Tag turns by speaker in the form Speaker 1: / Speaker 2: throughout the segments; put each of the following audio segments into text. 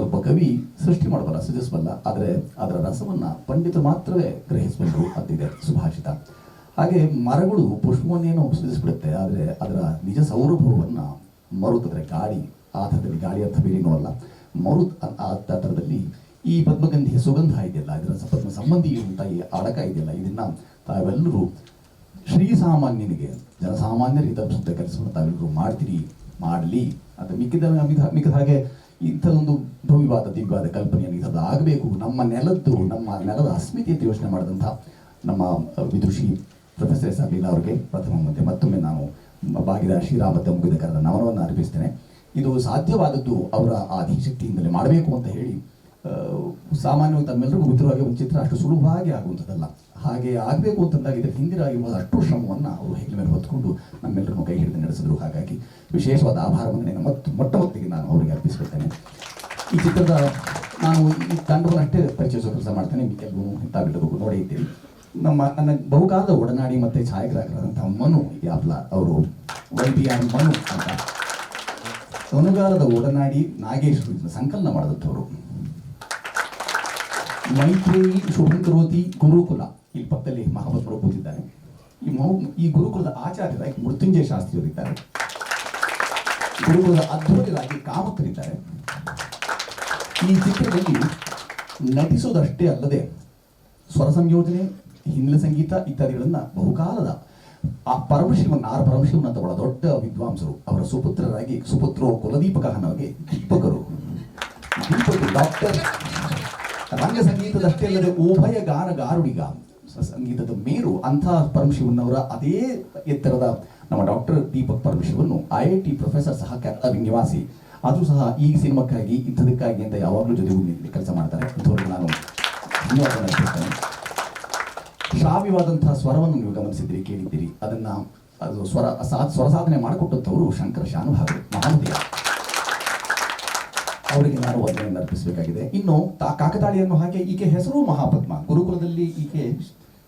Speaker 1: ಒಬ್ಬ ಕವಿ ಸೃಷ್ಟಿ ಮಾಡಬಲ್ಲ, ಸೃಜಿಸಬಲ್ಲ, ಆದರೆ ಅದರ ರಸವನ್ನ ಪಂಡಿತ ಮಾತ್ರವೇ ಗ್ರಹಿಸಬೇಕು ಅಂತಿದೆ ಸುಭಾಷಿತ. ಹಾಗೆ ಮರಗಳು ಪುಷ್ಪವನ್ನೇನು ಸೃಜಿಸ್ಬಿಡುತ್ತೆ, ಆದರೆ ಅದರ ನಿಜ ಸೌರಭವನ್ನ ಮರುತ್ ಗಾಳಿ, ಆ ಥರದಲ್ಲಿ ಗಾಳಿ ಅರ್ಥ ಬೇರೇನೂ ಅಲ್ಲ ಮರುತ್ ಆ ಥರದಲ್ಲಿ ಈ ಪದ್ಮಗಂಧಿಯ ಸುಗಂಧ ಇದೆಯಲ್ಲ, ಇದರ ಪದ್ಮ ಸಂಬಂಧಿ ಅಂತ ಈ ಅಡಕ ಇದೆಯಲ್ಲ, ಇದನ್ನ ತಾವೆಲ್ಲರೂ ಶ್ರೀಸಾಮಾನ್ಯನಿಗೆ ಜನಸಾಮಾನ್ಯರಿಗೆ ತಲುಪಿಸುವಂಥ ಕೆಲಸವನ್ನು ತಾವೆಲ್ಲರೂ ಮಾಡ್ತೀರಿ, ಮಾಡಲಿ ಅಂತ ಮಿಕ್ಕಿದ ಮಿಕ್ಕ ಮಿಕ್ಕಿದ ಹಾಗೆ ಇಂಥದೊಂದು ಭವ್ಯವಾದ ದಿವ್ಯವಾದ ಕಲ್ಪನೆಯನ್ನು ಇಂಥದ್ದು ಆಗಬೇಕು. ನಮ್ಮ ನೆಲದ್ದು, ನಮ್ಮ ನೆಲದ ಅಸ್ಮಿತೆ ಅಂತ ಯೋಚನೆ ಮಾಡಿದಂಥ ನಮ್ಮ ವಿದುಷಿ ಪ್ರೊಫೆಸರ್ ಎಸ್ ಅವರಿಗೆ ಪ್ರಥಮ ಮತ್ತೆ ಮತ್ತೊಮ್ಮೆ ನಾನು ಬಾಗಿದ ಶ್ರೀರಾಮತೆ ಮುಗಿದ ಕರೆದ ನಮನವನ್ನು ಅರ್ಪಿಸ್ತೇನೆ. ಇದು ಸಾಧ್ಯವಾದದ್ದು ಅವರ ಆ ಅಧಿಶಕ್ತಿಯಿಂದಲೇ ಮಾಡಬೇಕು ಅಂತ ಹೇಳಿ ಸಾಮಾನ್ಯವಾಗಿ ತಮ್ಮೆಲ್ಲರಿಗೂ ಗೊತ್ತಿರುವಾಗೆ ಒಂದು ಚಿತ್ರ ಅಷ್ಟು ಸುಲಭವಾಗಿ ಆಗುವಂಥದ್ದಲ್ಲ. ಹಾಗೆ ಆಗಬೇಕು ಅಂತಂದಾಗ ಇದರ ಹಿಂದಿರಾಗಿರುವ ಅಷ್ಟು ಶ್ರಮವನ್ನು ಅವರು ಹೆಗ್ಲ ಮೇಲೆ ಹೊತ್ಕೊಂಡು ನಮ್ಮೆಲ್ಲರನ್ನು ಕೈ ಹಿಡಿದು ನಡೆಸಿದ್ರು. ಹಾಗಾಗಿ ವಿಶೇಷವಾದ ಆಭಾರವನ್ನು ಮತ್ತು ಮೊಟ್ಟ ಮೊದಲಿಗೆ ನಾನು ಅವರಿಗೆ ಅರ್ಪಿಸ್ಬಿಡ್ತೇನೆ. ಈ ಚಿತ್ರದ ನಾನು ಈ ತಂಡವನ್ನು ಅಷ್ಟೇ ಕೆಲಸ ಮಾಡ್ತೇನೆ. ಕೆಲವು ಬಿಡಬೇಕು ನೋಡೇ ಇದ್ದೀರಿ. ನಮ್ಮ, ನನ್ನ ಬಹುಕಾಲದ ಒಡನಾಡಿ ಮತ್ತು ಛಾಯಾಗ್ರಾಹಕರಾದಂಥ ಮನು ಯಾಪ್ಲ ಅವರು ವೈ ಬಿ ಆರ್ ಮನು ಅಂತ. ಕೊನೆಗಾಲದ ಒಡನಾಡಿ ನಾಗೇಶ್ ಸಂಕಲನ ಮಾಡಿದಂಥವ್ರು ಮೈತ್ರೇಯಿ ಶೋಭಿತ್ರೋತಿ ಗುರುಕುಲ ಇಲ್ಲಿ ಪಕ್ಕದಲ್ಲಿ ಮಹಾಭದ್ರರು ಕೂತಿದ್ದಾರೆ. ಈ ಈ ಗುರುಕುಲದ ಆಚಾರ್ಯರಾಗಿ ಮೃತ್ಯುಂಜಯ ಶಾಸ್ತ್ರಿಯವರಿದ್ದಾರೆ. ಗುರುಕುಲದ ಅದ್ಭುತರಾಗಿ ಕಾಮಕರಿದ್ದಾರೆ. ಈ ಚಿತ್ರದಲ್ಲಿ ನಟಿಸೋದಷ್ಟೇ ಅಲ್ಲದೆ ಸ್ವರ ಸಂಯೋಜನೆ ಹಿನ್ನೆಲೆ ಸಂಗೀತ ಇತ್ಯಾದಿಗಳನ್ನ ಬಹುಕಾಲದ ಆ ಪರಮಶಿವನ, ಆರ್ ಪರಮಶಿವನಂತ ಒಳ ದೊಡ್ಡ ವಿದ್ವಾಂಸರು, ಅವರ ಸುಪುತ್ರರಾಗಿ ಸುಪುತ್ರೋ ಕುಲದೀಪಕ ದೀಪಕರು. ದೀಪಕರು ಡಾಕ್ಟರ್ ರಂಗ ಸಂಗೀತದಷ್ಟೇ ಅಲ್ಲದೆ ಉಭಯ ಗಾನ ಗಾರುಡಿಗ ಸಂಗೀತದ ಮೇರು ಅಂಥ ಪರಮಶಿವನ್ನವರ ಅದೇ ಎತ್ತರದ ನಮ್ಮ ಡಾಕ್ಟರ್ ದೀಪಕ್ ಪರಮಶಿವನ್ನು ಐ ಐ ಟಿ ಪ್ರೊಫೆಸರ್ ಸಹ ನಿವಾಸಿ ಆದರೂ ಸಹ ಈ ಸಿನಿಮಾಕ್ಕಾಗಿ, ಇಂಥದಕ್ಕಾಗಿ ಅಂತ ಯಾವಾಗಲೂ ಜೊತೆಗೂಡಿ ಕೆಲಸ ಮಾಡ್ತಾರೆ. ಇಂಥವ್ರಿಗೆ ನಾನು ಧನ್ಯವಾದ ಶ್ರಾವ್ಯವಾದಂತಹ ಸ್ವರವನ್ನು ನೀವು ಗಮನಿಸಿದ್ದೀರಿ, ಕೇಳಿದ್ದೀರಿ. ಅದನ್ನು ಅದು ಸ್ವರ ಸಾ- ಸ್ವರ ಸಾಧನೆ ಮಾಡಿಕೊಟ್ಟಂಥವರು ಶಂಕರ ಶಾನುಭಾಗರು ಮಹಾಮತಿಯ ಅವರಿಗೆ ನಾನು ವಂದನೆಯನ್ನು ಅರ್ಪಿಸಬೇಕಾಗಿದೆ. ಇನ್ನು ತಾ ಕಾಕತಾಳಿ ಅನ್ನೋ ಹಾಗೆ ಈಕೆ ಹೆಸರು ಮಹಾಪದ್ಮ. ಗುರುಕುಲದಲ್ಲಿ ಈಕೆ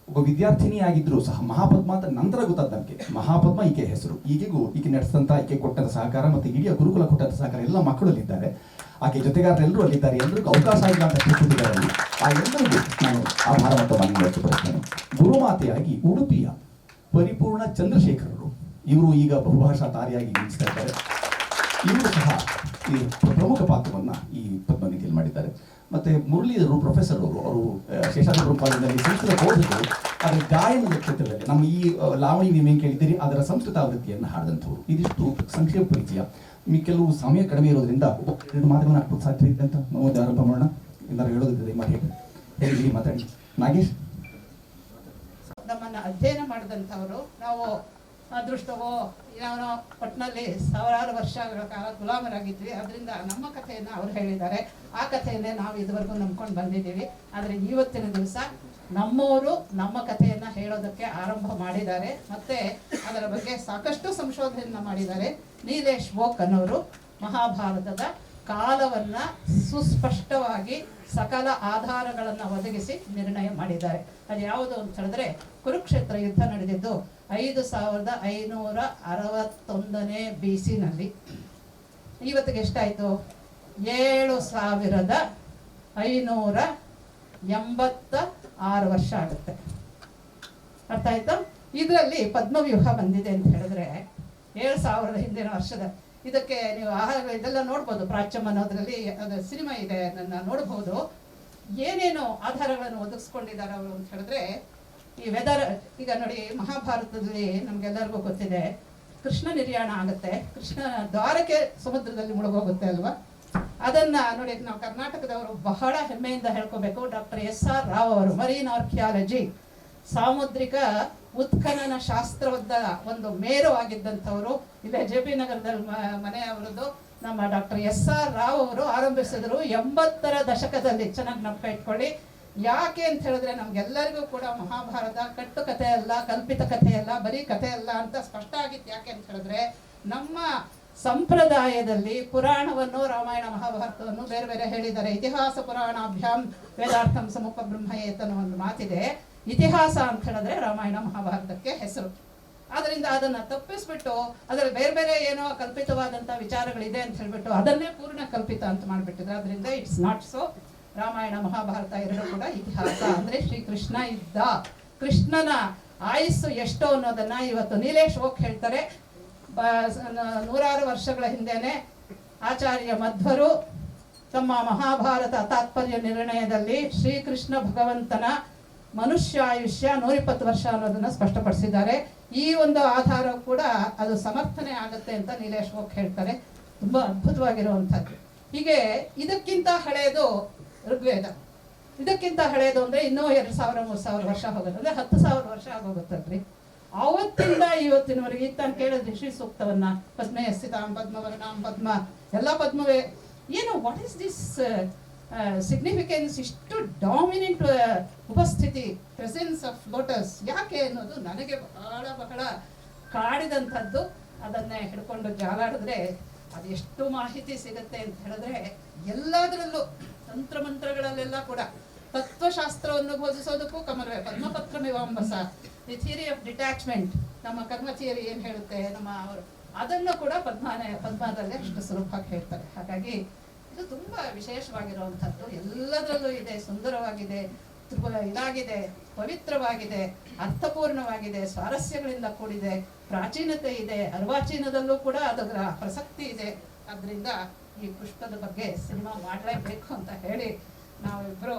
Speaker 1: ಒಬ್ಬ ವಿದ್ಯಾರ್ಥಿನಿಯಾಗಿದ್ರು ಸಹ ಮಹಾಪದ್ಮ ಅಂತ ನಂತರ ಗೊತ್ತಾದ ಮಹಾಪದ್ಮ ಈಕೆ ಹೆಸರು. ಈಕೆಗೂ ಈಕೆ ನಡೆಸಿದಂತ ಈಕೆ ಕೊಟ್ಟದ ಸಹಕಾರ ಮತ್ತು ಇಡೀ ಗುರುಕುಲ ಕೊಟ್ಟದ ಸಹಕಾರ ಎಲ್ಲ ಮಕ್ಕಳಲ್ಲಿದ್ದಾರೆ. ಆಕೆ ಜೊತೆಗಾರರೆಲ್ಲರೂ ಅಲ್ಲಿದ್ದಾರೆ. ಎಲ್ಲರಿಗೂ ಅವಕಾಶ ಇಲ್ಲ ಅಂತ ತಿಳ್ಕೊಂಡಿದ್ದಾರೆ ಆ ಎಲ್ಲರಿಗೂ ನಾನು ಆಭಾರವಂತ ಮನೆ ಗುರುಮಾತೆಯಾಗಿ ಉಡುಪಿಯ ಪರಿಪೂರ್ಣ ಚಂದ್ರಶೇಖರರು. ಇವರು ಈಗ ಬಹುಭಾಷಾ ತಾರಿಯಾಗಿ ನಿಲ್ಲಿಸ್ತಾ ಇದ್ದಾರೆ. ಇವರು ಸಹ ಈ ಪ್ರಮುಖ ಪಾತ್ರವನ್ನು ಈ ಪದ್ಮನಿಧಿಯಲ್ಲಿ ಮಾಡಿದ್ದಾರೆ. ಮತ್ತೆ ಮುರಳೀಧರು ಪ್ರೊಫೆಸರ್ ಅವರು ಅವರು ಶೇಷಾದ್ರಿಪುರ ಕಾಲೇಜಿನಲ್ಲಿ ಸಂಸ್ಕೃತ ಬೋಧಕರು ಅದರ ಗಾಯನದ ಕ್ಷೇತ್ರದಲ್ಲಿ ನಮ್ಮ ಈ ಲಾವಣಿ ನೀವೇನು ಕೇಳಿದ್ದೀರಿ, ಅದರ ಸಂಸ್ಕೃತ ಆವೃತ್ತಿಯನ್ನು ಹಾಡಿದಂಥವ್ರು. ಇದಿಷ್ಟು ಸಂಕ್ಷೇಪ ಪರಿಚಯ. ಮಿ ಕೆಲವು ಸಮಯ ಕಡಿಮೆ ಇರೋದ್ರಿಂದ ಎರಡು ಮಾತುಗಳನ್ನ ಸಾಧ್ಯ ಇದೆ ಅಂತ ಒಂದು ಆರಂಭ ಮಾಡೋಣ ಎಲ್ಲರೂ ಹೇಳೋದಿದೆ ಮಾಡಿ ಹೇಳಿ ಮಾತಾಡಿ. ನಾಗೇಶ್?
Speaker 2: ನಮ್ಮನ್ನು ಅಧ್ಯಯನ ಮಾಡಿದಂಥವರು. ನಾವು ಅದೃಷ್ಟವೋ? ನಾವು ಒಟ್ಟಿನಲ್ಲಿ ಸಾವಿರಾರು ವರ್ಷಗಳ ಕಾಲ ಗುಲಾಮರಾಗಿದ್ವಿ. ಅದರಿಂದ ನಮ್ಮ ಕಥೆಯನ್ನು ಅವ್ರು ಹೇಳಿದ್ದಾರೆ. ಆ ಕಥೆಯನ್ನೇ ನಾವು ಇದುವರೆಗೂ ನಂಬ್ಕೊಂಡು ಬಂದಿದ್ದೀವಿ. ಆದರೆ ಇವತ್ತಿನ ದಿವಸ ನಮ್ಮವರು ನಮ್ಮ ಕಥೆಯನ್ನು ಹೇಳೋದಕ್ಕೆ ಆರಂಭ ಮಾಡಿದ್ದಾರೆ. ಮತ್ತೆ ಅದರ ಬಗ್ಗೆ ಸಾಕಷ್ಟು ಸಂಶೋಧನೆಯನ್ನು ಮಾಡಿದ್ದಾರೆ. ನೀಲೇಶ್ ವೋಕ್ ಅನ್ನೋರು ಮಹಾಭಾರತದ ಕಾಲವನ್ನ ಸುಸ್ಪಷ್ಟವಾಗಿ ಸಕಲ ಆಧಾರಗಳನ್ನು ಒದಗಿಸಿ ನಿರ್ಣಯ ಮಾಡಿದ್ದಾರೆ. ಅದು ಯಾವುದು ಅಂತ ಹೇಳಿದ್ರೆ, ಕುರುಕ್ಷೇತ್ರ ಯುದ್ಧ ನಡೆದಿದ್ದು ಐದು ಸಾವಿರದ ಐನೂರ ಅರವತ್ತೊಂದನೇ ಬಿ ಸಿನಲ್ಲಿ ಇವತ್ತಿಗೆ ಎಷ್ಟಾಯಿತು? ಏಳು ಸಾವಿರದ ಐನೂರ ಎಂಬತ್ತ ಆರು ವರ್ಷ ಆಗುತ್ತೆ. ಅರ್ಥ ಆಯ್ತು? ಇದರಲ್ಲಿ ಪದ್ಮವ್ಯೂಹ ಬಂದಿದೆ ಅಂತ ಹೇಳಿದ್ರೆ, ಏಳು ಸಾವಿರದ ಹಿಂದಿನ ವರ್ಷದ ಇದಕ್ಕೆ ನೀವು ಆಹಾರ ಇದೆಲ್ಲ ನೋಡ್ಬೋದು. ಪ್ರಾಚ್ಯಮ್ ಅನ್ನೋದ್ರಲ್ಲಿ ಅದು ಸಿನಿಮಾ ಇದೆ ಅದನ್ನ ನೋಡಬಹುದು ಏನೇನು ಆಧಾರಗಳನ್ನು ಒದಗಿಸ್ಕೊಂಡಿದ್ದಾರೆ ಅವರು ಅಂತ ಹೇಳಿದ್ರೆ, ಈ ವೆದರ್, ಈಗ ನೋಡಿ ಮಹಾಭಾರತದಲ್ಲಿ ನಮ್ಗೆಲ್ಲರಿಗೂ ಗೊತ್ತಿದೆ, ಕೃಷ್ಣ ನಿರ್ಯಾಣ ಆಗುತ್ತೆ. ಕೃಷ್ಣ ದ್ವಾರಕೆ ಸಮುದ್ರದಲ್ಲಿ ಮುಳುಗೋಗುತ್ತೆ ಅಲ್ವಾ? ಅದನ್ನ ನೋಡಿ, ನಾವು ಕರ್ನಾಟಕದವರು ಬಹಳ ಹೆಮ್ಮೆಯಿಂದ ಹೇಳ್ಕೋಬೇಕು. ಡಾಕ್ಟರ್ ಎಸ್ ಆರ್ ರಾವ್ ಅವರು ಮರೀನ್ ಆರ್ಕಿಯಾಲಜಿ ಸಾಮುದ್ರಿಕ ಉತ್ಖನನ ಶಾಸ್ತ್ರದ ಒಂದು ಮೇರು ಆಗಿದ್ದಂಥವರು. ಇಲ್ಲೇ ಜೆ ಪಿ ನಗರದಲ್ಲಿ ಮನೆ ಅವರದ್ದು ನಮ್ಮ ಡಾಕ್ಟರ್ ಎಸ್ ಆರ್ ರಾವ್ ಅವರು ಆರಂಭಿಸಿದ್ರು. ಎಂಬತ್ತರ ದಶಕದಲ್ಲಿ ಚೆನ್ನಾಗಿ ನಂಬಿಕೆ ಇಟ್ಕೊಳ್ಳಿ. ಯಾಕೆ ಅಂತ ಹೇಳಿದ್ರೆ ನಮ್ಗೆಲ್ಲರಿಗೂ ಕೂಡ ಮಹಾಭಾರತ ಕಟ್ಟು ಕಥೆ ಅಲ್ಲ ಕಲ್ಪಿತ ಕಥೆ ಅಲ್ಲ ಬರೀ ಕಥೆ ಅಲ್ಲ ಅಂತ ಸ್ಪಷ್ಟ ಆಗಿತ್ತು. ಯಾಕೆ ಅಂತ ಹೇಳಿದ್ರೆ ನಮ್ಮ ಸಂಪ್ರದಾಯದಲ್ಲಿ ಪುರಾಣವನ್ನು, ರಾಮಾಯಣ, ಮಹಾಭಾರತವನ್ನು ಬೇರೆ ಬೇರೆ ಹೇಳಿದ್ದಾರೆ. ಇತಿಹಾಸ ಪುರಾಣಾಭ್ಯಾಂ ವೇದಾರ್ಥಂ ಸಮೂಪ ಬ್ರಹ್ಮಯೇತನ ಒಂದು ಮಾತಿದೆ. ಇತಿಹಾಸ ಅಂತ ಹೇಳಿದ್ರೆ ರಾಮಾಯಣ ಮಹಾಭಾರತಕ್ಕೆ ಹೆಸರು. ಆದ್ರಿಂದ ಅದನ್ನ ತಪ್ಪಿಸ್ಬಿಟ್ಟು ಅದರಲ್ಲಿ ಬೇರೆ ಬೇರೆ ಏನೋ ಕಲ್ಪಿತವಾದಂತ ವಿಚಾರಗಳಿದೆ ಅಂತ ಹೇಳ್ಬಿಟ್ಟು ಅದನ್ನೇ ಪೂರ್ಣ ಕಲ್ಪಿತ ಅಂತ ಮಾಡ್ಬಿಟ್ಟಿದ್ರು. ಅದರಿಂದ it's not so Ramayana Mahabharata ಎರಡು ಕೂಡ ಇತಿಹಾಸ ಅಂದ್ರೆ ಶ್ರೀ ಕೃಷ್ಣ ಇದ್ದ ಕೃಷ್ಣನ ಆಯಸ್ಸು ಎಷ್ಟು ಅನ್ನೋದನ್ನ ಇವತ್ತು ನೀಲೇಶ್ ಹೋಗಿ ಹೇಳ್ತಾರೆ. ನೂರಾರು ವರ್ಷಗಳ ಹಿಂದೆನೆ ಆಚಾರ್ಯ ಮಧ್ವರು ತಮ್ಮ ಮಹಾಭಾರತ ತಾತ್ಪರ್ಯ ನಿರ್ಣಯದಲ್ಲಿ ಶ್ರೀಕೃಷ್ಣ ಭಗವಂತನ ಮನುಷ್ಯ ಆಯುಷ್ಯ ನೂರಿಪ್ಪತ್ತು ವರ್ಷ ಅನ್ನೋದನ್ನ ಸ್ಪಷ್ಟಪಡಿಸಿದ್ದಾರೆ. ಈ ಒಂದು ಆಧಾರ ಕೂಡ ಅದು ಸಮರ್ಥನೆ ಆಗುತ್ತೆ ಅಂತ ನೀಲೇಶ್ ಓಕ್ ಹೇಳ್ತಾರೆ. ತುಂಬಾ ಅದ್ಭುತವಾಗಿರುವಂಥದ್ದು. ಹೀಗೆ ಇದಕ್ಕಿಂತ ಹಳೆಯದು ಋಗ್ವೇದ. ಇದಕ್ಕಿಂತ ಹಳೆಯದು ಅಂದ್ರೆ ಇನ್ನೂ ಎರಡು ಸಾವಿರ, ಮೂರು ಸಾವಿರ ವರ್ಷ ಹೋಗುತ್ತೆ. ಅಂದ್ರೆ ಹತ್ತು ಸಾವಿರ ವರ್ಷ ಆಗೋಗುತ್ತಲ್ರಿ ಅವತ್ತಿಂದ ಇವತ್ತಿನವರೆಗೆ, ಈಗ ತಾನು ಕೇಳಿದ್ರೆ ಶ್ರೀ ಸೂಕ್ತವನ್ನ, ಪದ್ಮ ಎಸ್ಸಿತಾಂ ಪದ್ಮವರ್ಣಾಂ ಪದ್ಮ, ಎಲ್ಲ ಪದ್ಮವೇ. ಏನು ವಾಟ್ ಇಸ್ ದಿಸ್ ಸಿಗ್ನಿಫಿಕೆನ್ಸ್ ಇಷ್ಟು ಡಾಮಿನೆಂಟ್ ಉಪಸ್ಥಿತಿ ಪ್ರೆಸೆನ್ಸ್ ಆಫ್ ಲೋಟಸ್ ಯಾಕೆ ಅನ್ನೋದು ನನಗೆ ಬಹಳ ಬಹಳ ಕಾಡಿದಂಥದ್ದು. ಅದನ್ನೇ ಹಿಡ್ಕೊಂಡು ಜಾಲಾಡಿದ್ರೆ ಅದು ಎಷ್ಟು ಮಾಹಿತಿ ಸಿಗುತ್ತೆ ಅಂತ ಹೇಳಿದ್ರೆ, ಎಲ್ಲದರಲ್ಲೂ ತಂತ್ರ ಮಂತ್ರಗಳಲ್ಲೆಲ್ಲ ಕೂಡ ತತ್ವಶಾಸ್ತ್ರವನ್ನು ಬೋಧಿಸೋದಕ್ಕೂ ಕಮಲವೇ ಪದ್ಮಪತ್ರ ವಿವಾಂಬಸ ದಿ ಥಿಯರಿ ಆಫ್ ಡಿಟ್ಯಾಚ್ಮೆಂಟ್ ನಮ್ಮ ಕರ್ಮ ಥಿಯರಿ ಏನು ಹೇಳುತ್ತೆ? ನಮ್ಮ ಅವರು ಅದನ್ನು ಕೂಡ ಪದ್ಮಾನೇ, ಪದ್ಮದಲ್ಲೇ ಅಷ್ಟು ಸುಲಭವಾಗಿ ಹೇಳ್ತಾರೆ. ಹಾಗಾಗಿ ಇದು ತುಂಬಾ ವಿಶೇಷವಾಗಿರುವಂಥದ್ದು. ಎಲ್ಲದರಲ್ಲೂ ಇದೆ, ಸುಂದರವಾಗಿದೆ ಇದಾಗಿದೆ, ಪವಿತ್ರವಾಗಿದೆ, ಅರ್ಥಪೂರ್ಣವಾಗಿದೆ, ಸ್ವಾರಸ್ಯಗಳಿಂದ ಕೂಡಿದೆ, ಪ್ರಾಚೀನತೆ ಇದೆ, ಅರ್ವಾಚೀನದಲ್ಲೂ ಕೂಡ ಅದರ ಪ್ರಸಕ್ತಿ ಇದೆ. ಅದರಿಂದ ಈ ಪುಷ್ಪದ ಬಗ್ಗೆ ಸಿನಿಮಾ ಮಾಡಲೇಬೇಕು ಅಂತ ಹೇಳಿ ನಾವಿಬ್ಬರು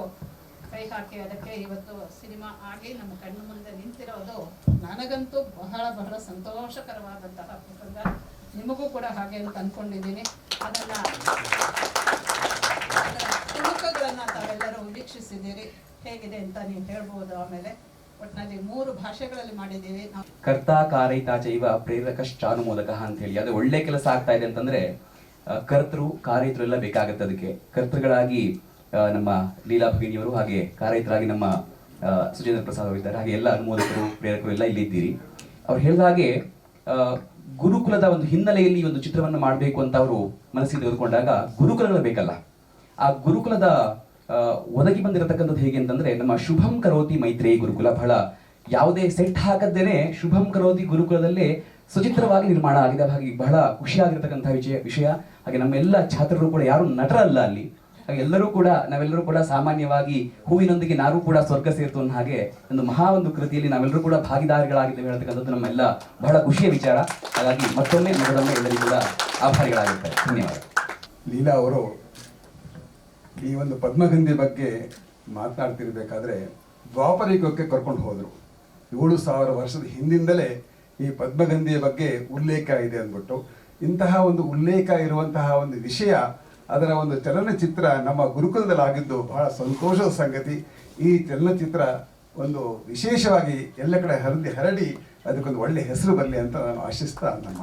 Speaker 2: ಕೈ ಹಾಕಿ ಅದಕ್ಕೆ ಇವತ್ತು ಸಿನಿಮಾ ಆಗಿ ನಮ್ಮ ಕಣ್ಣು ಮುಂದೆ ನಿಂತಿರೋದು ನನಗಂತೂ ಬಹಳ ಬಹಳ ಸಂತೋಷಕರವಾದಂತಹ ಪ್ರಸಂಗ. ನಿಮಗೂ ಕೂಡ ಹಾಗೆ ಅಂತ ಅನ್ಕೊಂಡಿದ್ದೀನಿ. ಅದನ್ನ ತುಣುಕುಗಳನ್ನ ತಾವೆಲ್ಲರೂ ವೀಕ್ಷಿಸಿದ್ದೀರಿ. ಹೇಗಿದೆ ಅಂತ ನೀವು ಹೇಳ್ಬೋದು ಆಮೇಲೆ. ಒಟ್ಟಿನಲ್ಲಿ ಮೂರು ಭಾಷೆಗಳಲ್ಲಿ ಮಾಡಿದ್ದೀವಿ.
Speaker 3: ಕರ್ತಾ ಕಾರೈತಾ ಜೈವ ಚೈವ ಪ್ರೇರಕಶ್ಚಾನುಮೋದಕ ಅಂತ ಹೇಳಿ ಅದು ಒಳ್ಳೆ ಕೆಲಸ ಆಗ್ತಾ ಇದೆ ಅಂತಂದ್ರೆ ಕರ್ತೃ, ಕಾರೈತರು ಎಲ್ಲ ಬೇಕಾಗುತ್ತೆ ಅದಕ್ಕೆ. ಕರ್ತೃಗಳಾಗಿ ನಮ್ಮ ಲೀಲಾ ಭಗಿನಿಯವರು ಹಾಗೆ ಕಾರೈತರಾಗಿ ನಮ್ಮ ಸುಜೇಂದ್ರ ಪ್ರಸಾದ್ ಅವರು ಇದ್ದಾರೆ. ಹಾಗೆ ಎಲ್ಲ ಅನುಮೋದಕರು, ಪ್ರೇರಕರು ಎಲ್ಲ ಇಲ್ಲಿ ಇದ್ದೀರಿ. ಅವ್ರು ಹೇಳಿದ ಹಾಗೆ ಗುರುಕುಲದ ಒಂದು ಹಿನ್ನೆಲೆಯಲ್ಲಿ ಒಂದು ಚಿತ್ರವನ್ನು ಮಾಡಬೇಕು ಅಂತ ಅವರು ಮನಸ್ಸಿಗೆ ತೆಗೆದುಕೊಂಡಾಗ ಗುರುಕುಲಗಳು ಬೇಕಲ್ಲ. ಆ ಗುರುಕುಲದ ಒದಗಿ ಬಂದಿರತಕ್ಕಂಥದ್ದು ಹೇಗೆ ಅಂತಂದ್ರೆ ನಮ್ಮ ಶುಭಂ ಕರೋತಿ ಮೈತ್ರಿ ಗುರುಕುಲ ಬಹಳ ಯಾವುದೇ ಸೆಟ್ ಹಾಕದ್ದೇನೆ ಶುಭಂ ಕರೋತಿ ಗುರುಕುಲದಲ್ಲೇ ಸುಚಿತ್ರವಾಗಿ ನಿರ್ಮಾಣ ಆಗಿದೆ. ಹಾಗೆ ಬಹಳ ಖುಷಿಯಾಗಿರ್ತಕ್ಕಂಥ ವಿಷಯ ವಿಷಯ. ಹಾಗೆ ನಮ್ಮೆಲ್ಲ ಛಾತ್ರರು ಕೂಡ ಯಾರು ನಟರಲ್ಲ ಅಲ್ಲಿ. ಎಲ್ಲರೂ ಕೂಡ, ನಾವೆಲ್ಲರೂ ಕೂಡ ಸಾಮಾನ್ಯವಾಗಿ ಹೂವಿನೊಂದಿಗೆ ನಾವು ಕೂಡ ಸ್ವರ್ಗ ಸೇರ್ತು ಅನ್ನೋ ಹಾಗೆ ಒಂದು ಮಹಾ ಒಂದು ಕೃತಿಯಲ್ಲಿ ನಾವೆಲ್ಲರೂ ಕೂಡ ಭಾಗಿದಾರಿಗಳಾಗಿದ್ದೇವೆ ಹೇಳ್ತಕ್ಕಂಥದ್ದು ನಮ್ಮೆಲ್ಲ ಬಹಳ ಖುಷಿಯ ವಿಚಾರ. ಹಾಗಾಗಿ ಮತ್ತೊಮ್ಮೆ ಮಗದೊಮ್ಮೆ ಎಲ್ಲರಿಗೂ ಕೂಡ ಆಭಾರಿಗಳಾಗಿರ್ತಾರೆ. ಧನ್ಯವಾದ.
Speaker 4: ಲೀಲಾ ಅವರು ಈ ಒಂದು ಪದ್ಮಗಂಧಿ ಬಗ್ಗೆ ಮಾತನಾಡ್ತಿರ್ಬೇಕಾದ್ರೆ ದ್ವಾಪರಿಕಕ್ಕೆ ಕರ್ಕೊಂಡು ಹೋದರು. ಏಳು ಸಾವಿರ ವರ್ಷದ ಹಿಂದಿಂದಲೇ ಈ ಪದ್ಮಗಂಧಿಯ ಬಗ್ಗೆ ಉಲ್ಲೇಖ ಇದೆ ಅಂದ್ಬಿಟ್ಟು ಇಂತಹ ಒಂದು ಉಲ್ಲೇಖ ಇರುವಂತಹ ಒಂದು ವಿಷಯ ಅದರ ಒಂದು ಚಲನಚಿತ್ರ ನಮ್ಮ ಗುರುಕುಲದಲ್ಲಿ ಆಗಿದ್ದು ಬಹಳ ಸಂತೋಷದ ಸಂಗತಿ. ಈ ಚಲನಚಿತ್ರ ಒಂದು ವಿಶೇಷವಾಗಿ ಎಲ್ಲ ಕಡೆ ಹರಡಿ ಹರಡಿ, ಅದಕ್ಕೊಂದು ಒಳ್ಳೆ ಹೆಸರು ಬರಲಿ ಅಂತ ನಾನು ಆಶಿಸ್ತಾ ನಮ್ಮ